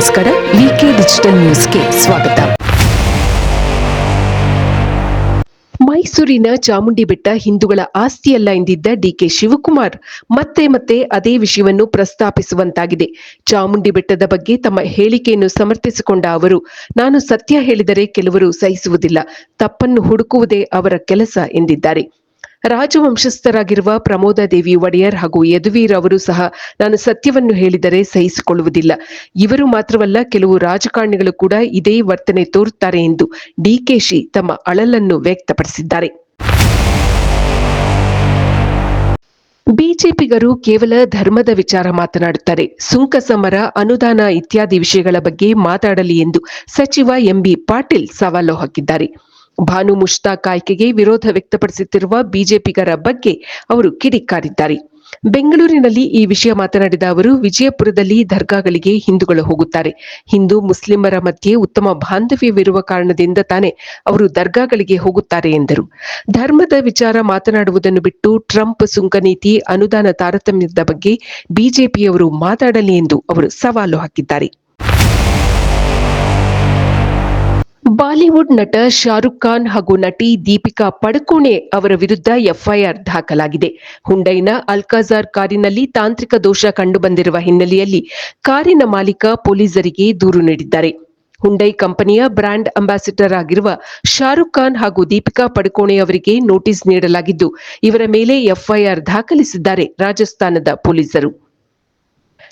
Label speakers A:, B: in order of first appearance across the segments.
A: ನಮಸ್ಕಾರ ವಿಕೆ ಡಿಜಿಟಲ್ ನ್ಯೂಸ್ಗೆ ಸ್ವಾಗತ. ಮೈಸೂರಿನ ಚಾಮುಂಡಿ ಬೆಟ್ಟ ಹಿಂದೂಗಳ ಆಸ್ತಿಯಲ್ಲ ಎಂದಿದ್ದ ಡಿಕೆ ಶಿವಕುಮಾರ್, ಮತ್ತೆ ಮತ್ತೆ ಅದೇ ವಿಷಯವನ್ನು ಪ್ರಸ್ತಾಪಿಸುವಂತಾಗಿದೆ. ಚಾಮುಂಡಿ ಬೆಟ್ಟದ ಬಗ್ಗೆ ತಮ್ಮ ಹೇಳಿಕೆಯನ್ನು ಸಮರ್ಥಿಸಿಕೊಂಡ ಅವರು, ನಾನು ಸತ್ಯ ಹೇಳಿದರೆ ಕೆಲವರು ಸಹಿಸುವುದಿಲ್ಲ, ತಪ್ಪನ್ನು ಹುಡುಕುವುದೇ ಅವರ ಕೆಲಸ ಎಂದಿದ್ದಾರೆ. ರಾಜವಂಶಸ್ಥರಾಗಿರುವ ಪ್ರಮೋದ ದೇವಿ ಒಡೆಯರ್ ಹಾಗೂ ಯದುವೀರ್ ಅವರು ಸಹ ನಾನು ಸತ್ಯವನ್ನು ಹೇಳಿದರೆ ಸಹಿಸಿಕೊಳ್ಳುವುದಿಲ್ಲ. ಇವರು ಮಾತ್ರವಲ್ಲ, ಕೆಲವು ರಾಜಕಾರಣಿಗಳು ಕೂಡ ಇದೇ ವರ್ತನೆ ತೋರುತ್ತಾರೆ ಎಂದು ಡಿಕೆಶಿ ತಮ್ಮ ಅಳಲನ್ನು ವ್ಯಕ್ತಪಡಿಸಿದ್ದಾರೆ. ಬಿಜೆಪಿಗರು ಕೇವಲ ಧರ್ಮದ ವಿಚಾರ ಮಾತನಾಡುತ್ತಾರೆ. ಸುಂಕ ಸಮರ, ಅನುದಾನ ಇತ್ಯಾದಿ ವಿಷಯಗಳ ಬಗ್ಗೆ ಮಾತಾಡಲಿ ಎಂದು ಸಚಿವ ಎಂಬಿ ಪಾಟೀಲ್ ಸವಾಲು ಹಾಕಿದ್ದಾರೆ. ಭಾನು ಮುಷ್ತಾಕ್ ಆಯ್ಕೆಗೆ ವಿರೋಧ ವ್ಯಕ್ತಪಡಿಸುತ್ತಿರುವ ಬಿಜೆಪಿಗರ ಬಗ್ಗೆ ಅವರು ಕಿಡಿಕಾರಿದ್ದಾರೆ ಬೆಂಗಳೂರಿನಲ್ಲಿ ಈ ವಿಷಯ ಮಾತನಾಡಿದ ಅವರು, ವಿಜಯಪುರದಲ್ಲಿ ದರ್ಗಾಗಳಿಗೆ ಹಿಂದೂಗಳು ಹೋಗುತ್ತಾರೆ. ಹಿಂದೂ ಮುಸ್ಲಿಮರ ಮಧ್ಯೆ ಉತ್ತಮ ಬಾಂಧವ್ಯವಿರುವ ಕಾರಣದಿಂದ ತಾನೇ ಅವರು ದರ್ಗಾಗಳಿಗೆ ಹೋಗುತ್ತಾರೆ ಎಂದರು. ಧರ್ಮದ ವಿಚಾರ ಮಾತನಾಡುವುದನ್ನು ಬಿಟ್ಟು ಟ್ರಂಪ್ ಸುಂಕ ನೀತಿ, ಅನುದಾನ ತಾರತಮ್ಯದ ಬಗ್ಗೆ ಬಿಜೆಪಿಯವರು ಮಾತಾಡಲಿ ಎಂದು ಅವರು ಸವಾಲು ಹಾಕಿದ್ದಾರೆ. ಬಾಲಿವುಡ್ ನಟ ಶಾರುಖ್ ಖಾನ್ ಹಾಗೂ ನಟಿ ದೀಪಿಕಾ ಪಡುಕೋಣೆ ಅವರ ವಿರುದ್ಧ ಎಫ್ಐಆರ್ ದಾಖಲಾಗಿದೆ. ಹುಂಡೈನ ಅಲ್ಕಾಜಾರ್ ಕಾರಿನಲ್ಲಿ ತಾಂತ್ರಿಕ ದೋಷ ಕಂಡುಬಂದಿರುವ ಹಿನ್ನೆಲೆಯಲ್ಲಿ ಕಾರಿನ ಮಾಲೀಕ ಪೊಲೀಸರಿಗೆ ದೂರು ನೀಡಿದ್ದಾರೆ. ಹುಂಡೈ ಕಂಪನಿಯ ಬ್ರಾಂಡ್ ಅಂಬಾಸಿಡರ್ ಆಗಿರುವ ಶಾರುಖ್ ಖಾನ್ ಹಾಗೂ ದೀಪಿಕಾ ಪಡುಕೋಣೆ ಅವರಿಗೆ ನೋಟಿಸ್ ನೀಡಲಾಗಿದ್ದು, ಇವರ ಮೇಲೆ ಎಫ್ಐಆರ್ ದಾಖಲಿಸಿದ್ದಾರೆ ರಾಜಸ್ಥಾನದ ಪೊಲೀಸರು.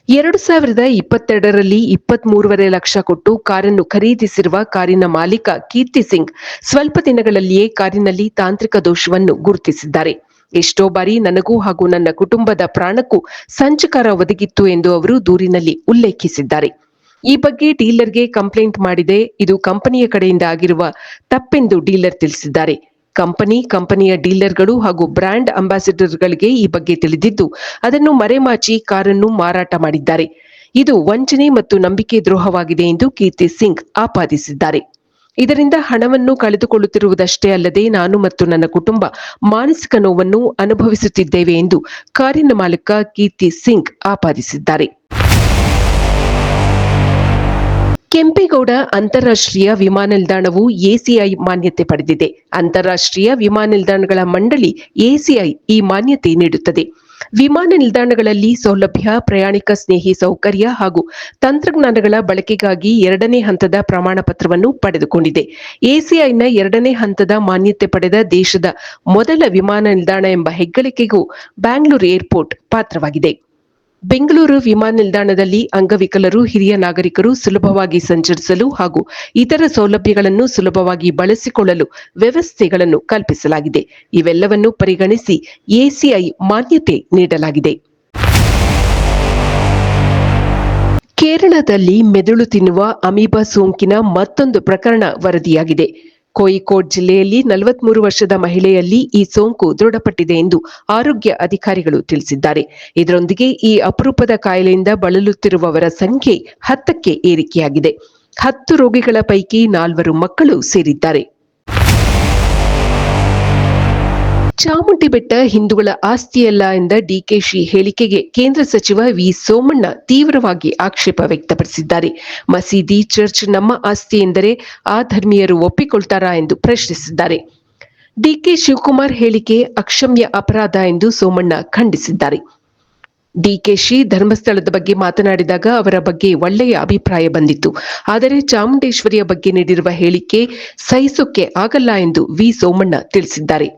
A: ಎರಡು ಸಾವಿರದ ಇಪ್ಪತ್ತೆರಡರಲ್ಲಿ ಇಪ್ಪತ್ಮೂರುವರೆ ಲಕ್ಷ ಕೊಟ್ಟು ಕಾರನ್ನು ಖರೀದಿಸಿರುವ ಕಾರಿನ ಮಾಲೀಕ ಕೀರ್ತಿ ಸಿಂಗ್ ಸ್ವಲ್ಪ ದಿನಗಳಲ್ಲಿಯೇ ಕಾರಿನಲ್ಲಿ ತಾಂತ್ರಿಕ ದೋಷವನ್ನು ಗುರುತಿಸಿದ್ದಾರೆ. ಎಷ್ಟೋ ಬಾರಿ ನನಗೂ ಹಾಗೂ ನನ್ನ ಕುಟುಂಬದ ಪ್ರಾಣಕ್ಕೂ ಸಂಚಕಾರ ಒದಗಿತ್ತು ಎಂದು ಅವರು ದೂರಿನಲ್ಲಿ ಉಲ್ಲೇಖಿಸಿದ್ದಾರೆ. ಈ ಬಗ್ಗೆ ಡೀಲರ್ಗೆ ಕಂಪ್ಲೇಂಟ್ ಮಾಡಿದೆ. ಇದು ಕಂಪನಿಯ ಕಡೆಯಿಂದ ಆಗಿರುವ ತಪ್ಪೆಂದು ಡೀಲರ್ ತಿಳಿಸಿದ್ದಾರೆ. ಕಂಪನಿ, ಕಂಪನಿಯ ಡೀಲರ್ಗಳು ಹಾಗೂ ಬ್ರ್ಯಾಂಡ್ ಅಂಬಾಸಿಡರ್ಗಳಿಗೆ ಈ ಬಗ್ಗೆ ತಿಳಿದಿದ್ದು, ಅದನ್ನು ಮರೆಮಾಚಿ ಕಾರನ್ನು ಮಾರಾಟ ಮಾಡಿದ್ದಾರೆ. ಇದು ವಂಚನೆ ಮತ್ತು ನಂಬಿಕೆ ದ್ರೋಹವಾಗಿದೆ ಎಂದು ಕೀರ್ತಿ ಸಿಂಗ್ ಆಪಾದಿಸಿದ್ದಾರೆ. ಇದರಿಂದ ಹಣವನ್ನು ಕಳೆದುಕೊಳ್ಳುತ್ತಿರುವುದಷ್ಟೇ ಅಲ್ಲದೆ ನಾನು ಮತ್ತು ನನ್ನ ಕುಟುಂಬ ಮಾನಸಿಕ ನೋವನ್ನು ಅನುಭವಿಸುತ್ತಿದ್ದೇವೆ ಎಂದು ಕಾರಿನ ಮಾಲೀಕ ಕೀರ್ತಿ ಸಿಂಗ್ ಆಪಾದಿಸಿದ್ದಾರೆ. ಕೆಂಪೇಗೌಡ ಅಂತಾರಾಷ್ಟ್ರೀಯ ವಿಮಾನ ನಿಲ್ದಾಣವು ಎಸಿಐ ಮಾನ್ಯತೆ ಪಡೆದಿದೆ. ಅಂತಾರಾಷ್ಟ್ರೀಯ ವಿಮಾನ ನಿಲ್ದಾಣಗಳ ಮಂಡಳಿ ಎಸಿಐ ಈ ಮಾನ್ಯತೆ ನೀಡುತ್ತದೆ. ವಿಮಾನ ನಿಲ್ದಾಣಗಳಲ್ಲಿ ಸೌಲಭ್ಯ, ಪ್ರಯಾಣಿಕ ಸ್ನೇಹಿ ಸೌಕರ್ಯ ಹಾಗೂ ತಂತ್ರಜ್ಞಾನಗಳ ಬಳಕೆಗಾಗಿ ಎರಡನೇ ಹಂತದ ಪ್ರಮಾಣ ಪತ್ರವನ್ನು ಪಡೆದುಕೊಂಡಿದೆ. ಎಸಿಐನ ಎರಡನೇ ಹಂತದ ಮಾನ್ಯತೆ ಪಡೆದ ದೇಶದ ಮೊದಲ ವಿಮಾನ ನಿಲ್ದಾಣ ಎಂಬ ಹೆಗ್ಗಳಿಕೆಗೂ ಬ್ಯಾಂಗ್ಳೂರು ಏರ್ಪೋರ್ಟ್ ಪಾತ್ರವಾಗಿದೆ. ಬೆಂಗಳೂರು ವಿಮಾನ ನಿಲ್ದಾಣದಲ್ಲಿ ಅಂಗವಿಕಲರು, ಹಿರಿಯ ನಾಗರಿಕರು ಸುಲಭವಾಗಿ ಸಂಚರಿಸಲು ಹಾಗೂ ಇತರ ಸೌಲಭ್ಯಗಳನ್ನು ಸುಲಭವಾಗಿ ಬಳಸಿಕೊಳ್ಳಲು ವ್ಯವಸ್ಥೆಗಳನ್ನು ಕಲ್ಪಿಸಲಾಗಿದೆ. ಇವೆಲ್ಲವನ್ನು ಪರಿಗಣಿಸಿ ಎಸಿಐ ಮಾನ್ಯತೆ ನೀಡಲಾಗಿದೆ. ಕೇರಳದಲ್ಲಿ ಮೆದುಳು ತಿನ್ನುವ ಅಮೀಬಾ ಸೋಂಕಿನ ಮತ್ತೊಂದು ಪ್ರಕರಣ ವರದಿಯಾಗಿದೆ. ಕೋಯಿಕೋಡ್ ಜಿಲ್ಲೆಯಲ್ಲಿ ನಲವತ್ಮೂರು ವರ್ಷದ ಮಹಿಳೆಯಲ್ಲಿ ಈ ಸೋಂಕು ದೃಢಪಟ್ಟಿದೆ ಎಂದು ಆರೋಗ್ಯ ಅಧಿಕಾರಿಗಳು ತಿಳಿಸಿದ್ದಾರೆ. ಇದರೊಂದಿಗೆ ಈ ಅಪರೂಪದ ಕಾಯಿಲೆಯಿಂದ ಬಳಲುತ್ತಿರುವವರ ಸಂಖ್ಯೆ ಹತ್ತಕ್ಕೆ ಏರಿಕೆಯಾಗಿದೆ. ಹತ್ತು ರೋಗಿಗಳ ಪೈಕಿ ನಾಲ್ವರು ಮಕ್ಕಳು ಸೇರಿದ್ದಾರೆ. ಚಾಮುಂಡಿ ಬೆಟ್ಟ ಹಿಂದೂಗಳ ಆಸ್ತಿಯಲ್ಲ ಎಂದ ಡಿಕೆಶಿ ಹೇಳಿಕೆಗೆ ಕೇಂದ್ರ ಸಚಿವ ವಿ ಸೋಮಣ್ಣ ತೀವ್ರವಾಗಿ ಆಕ್ಷೇಪ ವ್ಯಕ್ತಪಡಿಸಿದ್ದಾರೆ. ಮಸೀದಿ ಚರ್ಚ್ ನಮ್ಮ ಆಸ್ತಿ ಎಂದರೆ ಆ ಧರ್ಮೀಯರು ಒಪ್ಪಿಕೊಳ್ತಾರಾ ಎಂದು ಪ್ರಶ್ನಿಸಿದ್ದಾರೆ. ಡಿಕೆ ಶಿವಕುಮಾರ್ ಹೇಳಿಕೆ ಅಕ್ಷಮ್ಯ ಅಪರಾಧ ಎಂದು ಸೋಮಣ್ಣ ಖಂಡಿಸಿದ್ದಾರೆ. ಡಿಕೆಶಿ ಧರ್ಮಸ್ಥಳದ ಬಗ್ಗೆ ಮಾತನಾಡಿದಾಗ ಅವರ ಬಗ್ಗೆ ಒಳ್ಳೆಯ ಅಭಿಪ್ರಾಯ ಬಂದಿತ್ತು. ಆದರೆ ಚಾಮುಂಡೇಶ್ವರಿಯ ಬಗ್ಗೆ ನೀಡಿರುವ ಹೇಳಿಕೆ ಸಹಿಸೋಕೆ ಆಗಲ್ಲ ಎಂದು ವಿ ಸೋಮಣ್ಣ ತಿಳಿಸಿದ್ದಾರೆ.